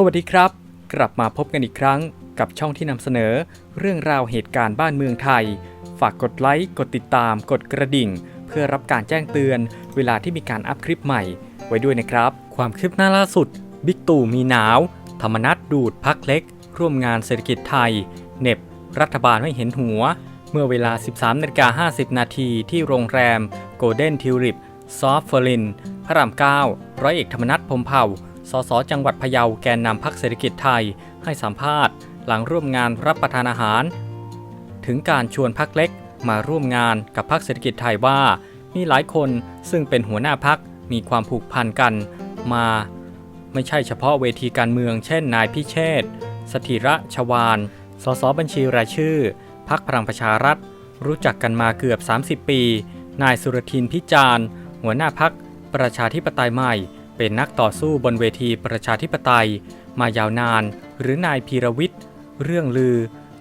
สวัสดีครับ กลับมาพบกันอีกครั้งกับช่องที่นำเสนอ เรื่องราวเหตุการณ์บ้านเมืองไทย ฝากกดไลค์กดติดตาม กดกระดิ่ง เพื่อรับการแจ้งเตือน เวลาที่มีการอัพคลิปใหม่ ไว้ด้วยนะครับ ความคืบหน้าล่าสุด บิ๊กตู่มีหนาว ธรรมนัตดูดพักเล็ก ร่วมงานเศรษฐกิจไทย เน็บ รัฐบาลไม่เห็นหัว เมื่อเวลา 13นาฬิกา50 นาทีที่โรงแรมโกลเด้นทิวริปซอฟเฟอรินพระราม 9 ร้อยเอกธรรมนัฐพมเผ่า สสจังหวัดพะเยาแกนนำพักเศรษฐกิจไทย ให้สัมภาษณ์ หลังร่วมงานรับประทานอาหาร ถึงการชวนพักเล็กมาร่วมงานกับพักเศรษฐกิจไทยว่า มีหลายคนซึ่งเป็นหัวหน้าพักมีความผูกพันกันมา ไม่ใช่เฉพาะเวทีการเมือง เช่นนายพิเชษสถิระชวานสสบัญชีรายชื่อ พักพลังประชารัฐ รู้จักกันมาเกือบ 30 ปี นายสุรทินพิจารณ์ หัวหน้าพักประชาธิปไตยใหม่ เป็นนักต่อสู้บนเวทีประชาธิปไตย มายาวนาน หรือนายพีรวิทย์ เรื่องลือ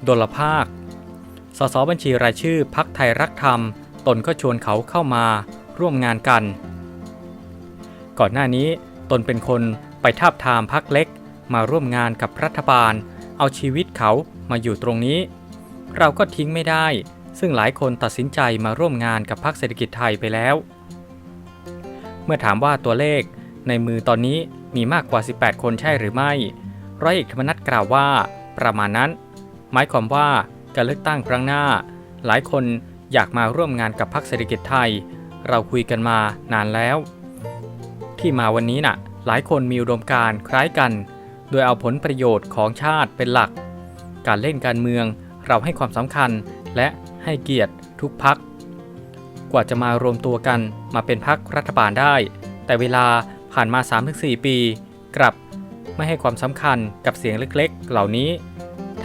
ดลภาค สสบัญชีรายชื่อพักไทยรักธรรม ตนก็ชวนเขาเข้ามาร่วมงานกัน ก่อนหน้านี้ตนเป็นคนไปทาบทามพักเล็ก มาร่วมงานกับรัฐบาล เอาชีวิตเขามาอยู่ตรงนี้ เราก็ทิ้งไม่ได้ ซึ่งหลายคนตัดสินใจมาร่วมงานกับพรรคเศรษฐกิจไทยไปแล้ว เมื่อถามว่าตัวเลข ในมือตอนนี้มีมากกว่า 18 คนใช่หรือไม่ร้อยเอกธรรมนัฐกล่าวว่า ประมาณนั้น หมายความว่าการเลือกตั้งครั้งหน้า หลายคนอยากมาร่วมงานกับพรรคเศรษฐกิจไทย เราคุยกันมานานแล้ว ที่มาวันนี้น่ะ หลายคนมีอุดมการคล้ายกัน โดยเอาผลประโยชน์ของชาติเป็นหลัก การเล่นการเมืองเราให้ความสำคัญและให้เกียรติทุกพัก กว่าจะมารวมตัวกันมาเป็นพักรัฐบาลได้ แต่เวลา ผ่านมา 3-4 ปี กลับไม่ให้ความสำคัญกับเสียงเล็กๆ เหล่านี้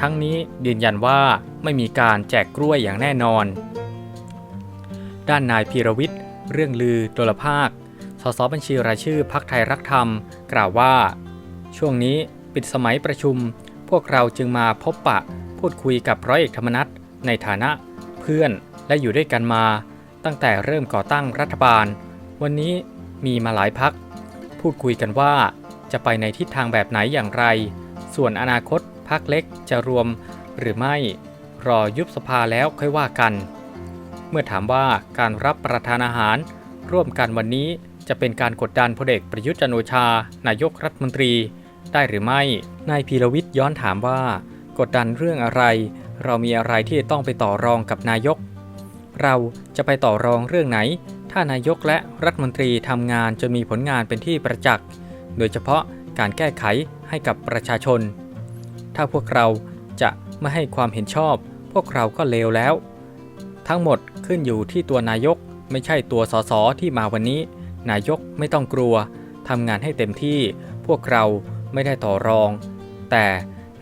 ทั้งนี้ยืนยันว่าไม่มีการแจกกล้วยอย่างแน่นอน ด้านนายพีรวิทย์ เรื่องลือโดลภาค สสบัญชีรายชื่อพักไทยรักธรรม กล่าวว่า ช่วงนี้ปิดสมัยประชุม พวกเราจึงมาพบปะ พูดคุยกับร้อยเอกธรรมนัฐในฐานะเพื่อนและอยู่ด้วยกันมา ตั้งแต่เริ่มก่อตั้งรัฐบาล วันนี้มีมาหลายพัก พูดคุยกันว่า จะไปในทิศทางแบบไหนอย่างไร ส่วนอนาคตพักเล็กจะรวมหรือไม่รอยุบสภาแล้วค่อยว่ากัน เมื่อถามว่าการรับประทานอาหาร ร่วมกันวันนี้จะเป็นการกดดันพลเอกประยุทธ์จันโอชา นายกรัฐมนตรี ได้หรือไม่ นายพีรวิทย์ย้อนถามว่า กดดันเรื่องอะไร เรามีอะไรที่จะต้องไปต่อรองกับนายก เราจะไปต่อรองเรื่องไหน ถ้านายกและรัฐมนตรีทำงานจนมีผลงานเป็นที่ประจักษ์ โดยเฉพาะการแก้ไขให้กับประชาชน ถ้าพวกเราจะไม่ให้ความเห็นชอบ พวกเราก็เลวแล้ว ทั้งหมดขึ้นอยู่ที่ตัวนายกไม่ใช่ตัวสสที่มาวันนี้ นายกไม่ต้องกลัวทำงานให้เต็มที่ พวกเราไม่ได้ต่อรอง แต่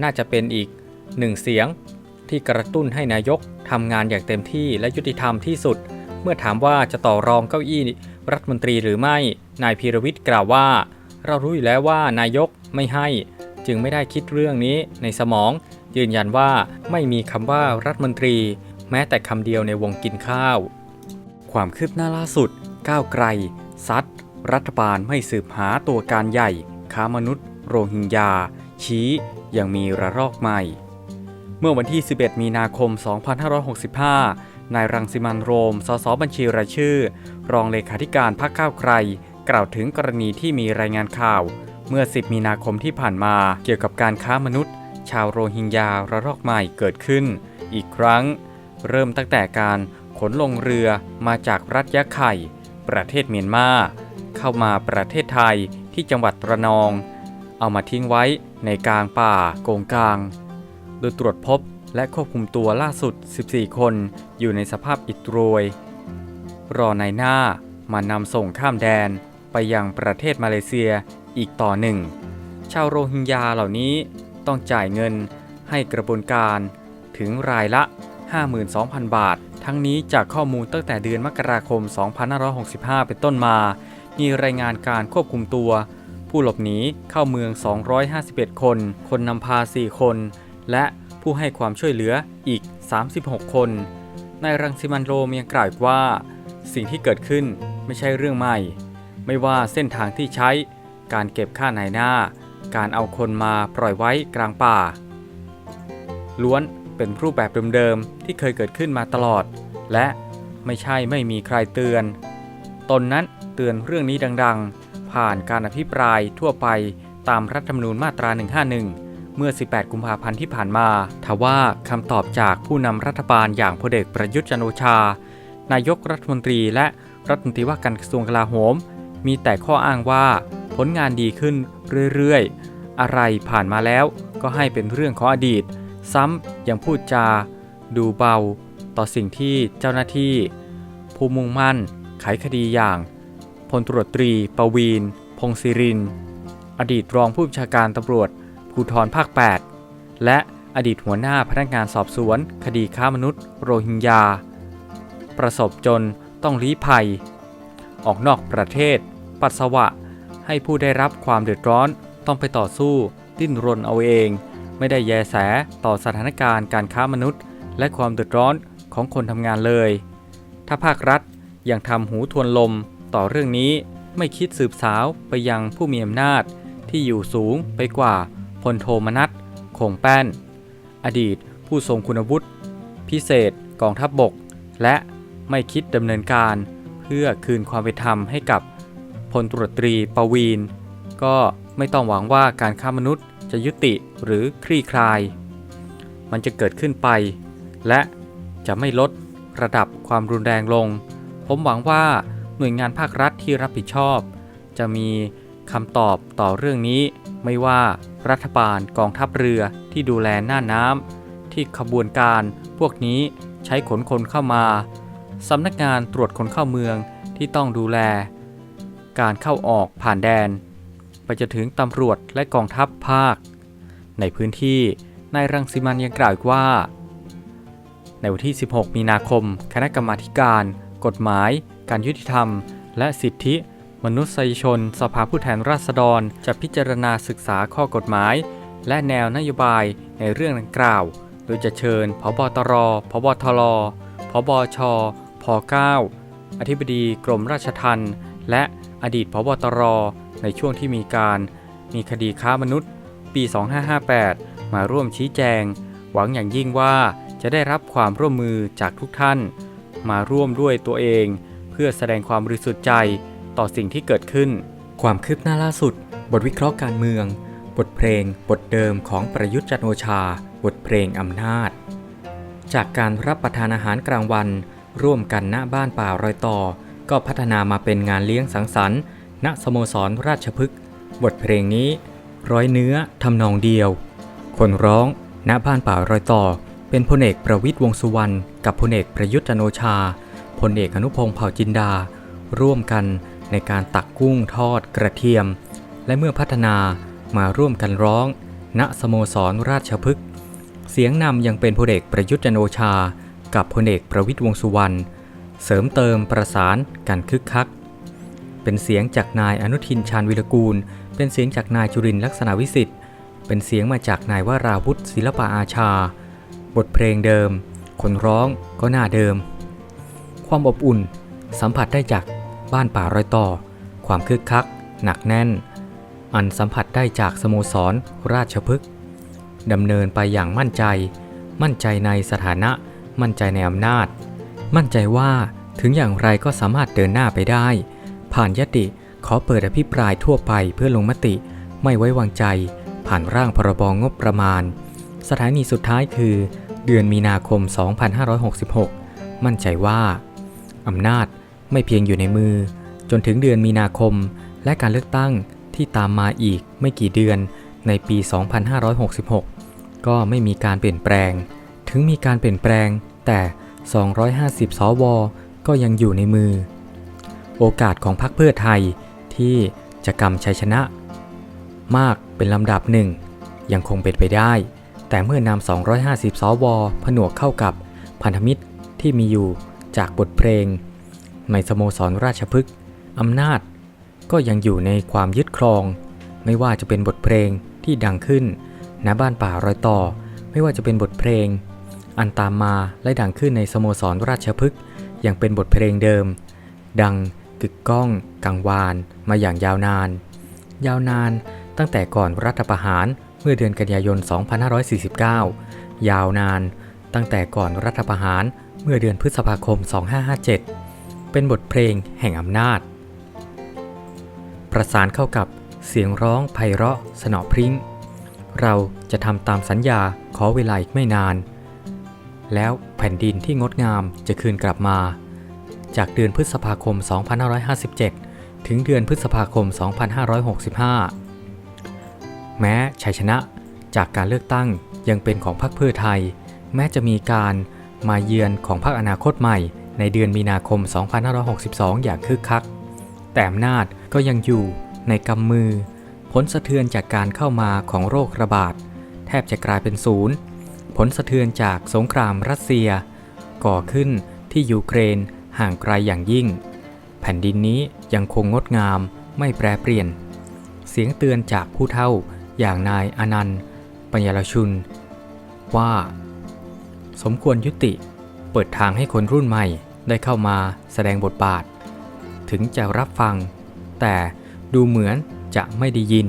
น่าจะเป็นอีกหนึ่งเสียงที่กระตุ้นให้นายก ทำงานอย่างเต็มที่และยุติธรรมที่สุด เมื่อถามว่าจะต่อรองเก้าอี้รัฐมนตรีหรือไม่ นายพีรวิทย์กล่าวว่า เรารู้อยู่แล้วว่านายกไม่ให้ จึงไม่ได้คิดเรื่องนี้ในสมอง ยืนยันว่าไม่มีคำว่ารัฐมนตรี แม้แต่คำเดียวในวงกินข้าว ความคืบหน้าล่าสุด ก้าวไกล ซัดรัฐบาลไม่สืบหาตัวการใหญ่ ค้ามนุษย์ โรฮิงญา ชี้ยังมีระลอกใหม่ เมื่อวันที่ 11 มีนาคม 2565 นายรังสิมันโรม สสบัญชีรายชื่อ รองเลขาธิการพรรคก้าวไกล กล่าวถึงกรณีที่มีรายงานข่าว เมื่อ 10 มีนาคมที่ผ่านมา เกี่ยวกับการค้ามนุษย์ ชาวโรฮิงญาระลอกใหม่เกิดขึ้น อีกครั้ง เริ่มตั้งแต่การขนลงเรือมาจากรัฐยะไข่ ประเทศเมียนมา เข้ามาประเทศไทยที่จังหวัดระนอง เอามาทิ้งไว้ในกลางป่าโกงกลาง โดยตรวจพบและควบคุมตัวล่าสุด 14 คน อยู่ในสภาพอิดโรย รอนายหน้ามานำส่งข้ามแดนไปยังประเทศมาเลเซียอีกต่อหนึ่ง ชาวโรฮิงญาเหล่านี้ต้องจ่ายเงินให้กระบวนการถึงรายละ 52,000 บาท ทั้งนี้จากข้อมูลตั้งแต่เดือนมกราคม 2565 เป็นต้นมา มีรายงานการควบคุมตัว ผู้หลบหนีเข้าเมือง 251 คน คนนำพา 4 คน และผู้ให้ความช่วยเหลืออีก 36 คนนายรังสิมันโรมยังกล่าวอีกว่า สิ่งที่เกิดขึ้นไม่ใช่เรื่องใหม่ ไม่ว่าเส้นทางที่ใช้ การเก็บค่านายหน้า การเอาคนมาปล่อยไว้กลางป่า ล้วนเป็นรูปแบบเดิมๆที่เคยเกิดขึ้นมาตลอด และไม่ใช่ไม่มีใครเตือน ตนนั้นเตือนเรื่องนี้ดังๆ ผ่านการอภิปรายทั่วไปตามรัฐธรรมนูญมาตรา 151 เมื่อ 18 กุมภาพันธ์ที่ผ่านมาทว่าคำตอบจากผู้นำรัฐบาลอย่างพลเอกประยุทธ์จันโอชา นายกรัฐมนตรีและรัฐมนตรีว่าการกระทรวงกลาโหม มีแต่ข้ออ้างว่าผลงานดีขึ้นเรื่อยๆ อะไรผ่านมาแล้วก็ให้เป็นเรื่องของอดีต ซ้ำยังพูดจา ดูเบา ต่อสิ่งที่เจ้าหน้าที่ ผู้มุ่งมั่น ไขคดีอย่างพลตรวจตรีประวีน พงศิรินทร์อดีตรองผู้บัญชาการตำรวจ ภูธรภาค 8 และอดีตหัวหน้าพนักงานสอบสวน คดีค้ามนุษย์ โรฮิงญา ประสบจนต้องลี้ภัย ออกนอกประเทศ ปัสสาวะ ให้ผู้ได้รับความเดือดร้อนต้องไปต่อสู้ ดิ้นรนเอาเอง ไม่ได้แยแสต่อสถานการณ์การค้ามนุษย์ และความเดือดร้อนของคนทำงานเลย ถ้าภาครัฐยังทำหูทวนลมต่อเรื่องนี้ไม่คิดสืบสาวไปยังผู้มีอำนาจที่อยู่สูงไปกว่า พลโทมนัสคงแป้น อดีตผู้ทรงคุณวุฒิ พิเศษกองทัพบบก และไม่คิดดำเนินการเพื่อคืนความเป็นธรรมให้กับพลตรวจตรีประวีน ก็ไม่ต้องหวังว่าการค้ามนุษย์จะยุติหรือคลี่คลาย มันจะเกิดขึ้นไป และจะไม่ลดระดับความรุนแรงลง ผมหวังว่าหน่วยงานภาครัฐที่รับผิดชอบ จะมีคำตอบต่อเรื่องนี้ ไม่ว่ารัฐบาลกองทัพเรือที่ดูแลหน้าน้ำที่ขบวนการพวกนี้ใช้ขนคนเข้ามาสำนักงานตรวจคนเข้าเมืองที่ต้องดูแล การเข้าออกผ่านแดน ไปจนถึงตำรวจและกองทัพภาค ในพื้นที่นายรังสิมันยังกล่าวอีกว่า ในวันที่ 16 มีนาคม คณะกรรมาการ กฎหมาย การยุติธรรม และสิทธิ มนุษยชน สภาผู้แทนราษฎรจะพิจารณาศึกษาข้อกฎหมาย และแนวนโยบายในเรื่องดังกล่าว โดยจะเชิญพบตรพบทลพบชพ9อธิบดีกรมราชทัณฑ์และอดีตพบตร ในช่วงที่มีการ มีคดีค้ามนุษย์ ปี 2558 มาร่วมชี้แจง หวังอย่างยิ่งว่าจะได้รับความร่วมมือจากทุกท่าน มาร่วมด้วยตัวเอง เพื่อแสดงความบริสุทธิ์ใจ ต่อสิ่งที่เกิดขึ้น ความคืบหน้าล่าสุด บทวิเคราะห์การเมือง บทเพลง บทเดิมของประยุทธ์จันโอชา บทเพลงอำนาจ จากการรับประทานอาหารกลางวัน ร่วมกันณบ้านป่ารอยต่อ ก็พัฒนามาเป็นงานเลี้ยงสังสรรค์ณสโมสรราชพฤกษ์บทเพลงนี้ ร้อยเนื้อทำนองเดียว คนร้องณบ้านป่ารอยต่อ เป็นพลเอกประวิตยวงสุวรรณกับพลเอกประยุทธ์จันโอชาพลเอกอนุพงษ์เผ่าจินดา ร่วมกัน ในการตักกุ้งทอดกระเทียม และเมื่อพัฒนามาร่วมกันร้อง ณสโมสรราชพฤกษ์เสียงนำยังเป็นพลเอกประยุทธ์จันโอชา กับพลเอกประวิตยวงสุวรรณเสริมเติมประสานกันคึกคัก เป็นเสียงจากนายอนุทินชาญวิรกูล เป็นเสียงจากนายจุรินลักษณะวิสิทธิ์เป็นเสียงมาจากนายวราวุฒิศิลปะอาชา บทเพลงเดิม คนร้องก็หน้าเดิม ความอบอุ่นสัมผัสได้จาก บ้านป่ารอยต่อ ความคึกคัก หนักแน่น อันสัมผัสได้จากสโมสรราชพฤกษ์ดำเนินไปอย่างมั่นใจ มั่นใจในสถานะ มั่นใจในอำนาจ มั่นใจว่าถึงอย่างไรก็สามารถเดินหน้าไปได้ ผ่านยติขอเปิดอภิปรายทั่วไปเพื่อลงมติไม่ไว้วางใจ ผ่านร่างพรบงบประมาณ สถานีสุดท้ายคือ เดือนมีนาคม 2566 มั่นใจว่า อำนาจ ไม่เพียงอยู่ในมือ จนถึงเดือนมีนาคม และการเลือกตั้งที่ตามมาอีกไม่กี่เดือนในปี 2566 ก็ไม่มีการเปลี่ยนแปลง ถึงมีการเปลี่ยนแปลงแต่ 250 สว ก็ยังอยู่ในมือ โอกาสของพรรคเพื่อไทยที่จะกำชัยชนะ มากเป็นลำดับหนึ่ง ยังคงเป็นไปได้ แต่เมื่อนำ250 สว ผนวกเข้ากับพันธมิตรที่มีอยู่จากบทเพลง ในสโมสรราชพฤกษ์อำนาจ ก็ยังอยู่ในความยึดครอง ไม่ว่าจะเป็นบทเพลงที่ดังขึ้นณบ้านป่ารอยต่อ ไม่ว่าจะเป็นบทเพลง อันตามมาและดังขึ้นในสโมสรราชพฤกษ์ยังเป็นบทเพลงเดิม ดังกึกก้อง กังวาน มาอย่างยาวนาน ยาวนานตั้งแต่ก่อนรัฐประหารเมื่อเดือนกันยายน 2549 ยาวนานตั้งแต่ก่อนรัฐประหารเมื่อเดือนพฤษภาคม 2557 เป็นบทเพลงแห่งอำนาจ ประสานเข้ากับเสียงร้องไพเราะสนอพริ้ง เราจะทำตามสัญญาขอเวลาอีกไม่นาน แล้วแผ่นดินที่งดงามจะคืนกลับมา จากเดือนพฤษภาคม 2557 ถึงเดือนพฤษภาคม 2565 แม้ชัยชนะจากการเลือกตั้งยังเป็นของพรรคเพื่อไทย แม้จะมีการมาเยือนของพรรคอนาคตใหม่ ในเดือนมีนาคม 2562 อย่างคึกคัก แต่อำนาจก็ยังอยู่ในกำมือ ผลสะเทือนจากการเข้ามาของโรคระบาด แทบจะกลายเป็นศูนย์ ผลสะเทือนจากสงครามรัสเซีย ก่อขึ้นที่ยูเครนห่างไกลอย่างยิ่ง แผ่นดินนี้ยังคงงดงามไม่แปรเปลี่ยน เสียงเตือนจากผู้เฒ่าอย่างนายอนันต์ ปัญญารชุน ว่า สมควรยุติเปิดทางให้คนรุ่นใหม่ ได้เข้ามาแสดงบทบาท ถึงจะรับฟัง แต่ดูเหมือนจะไม่ได้ยิน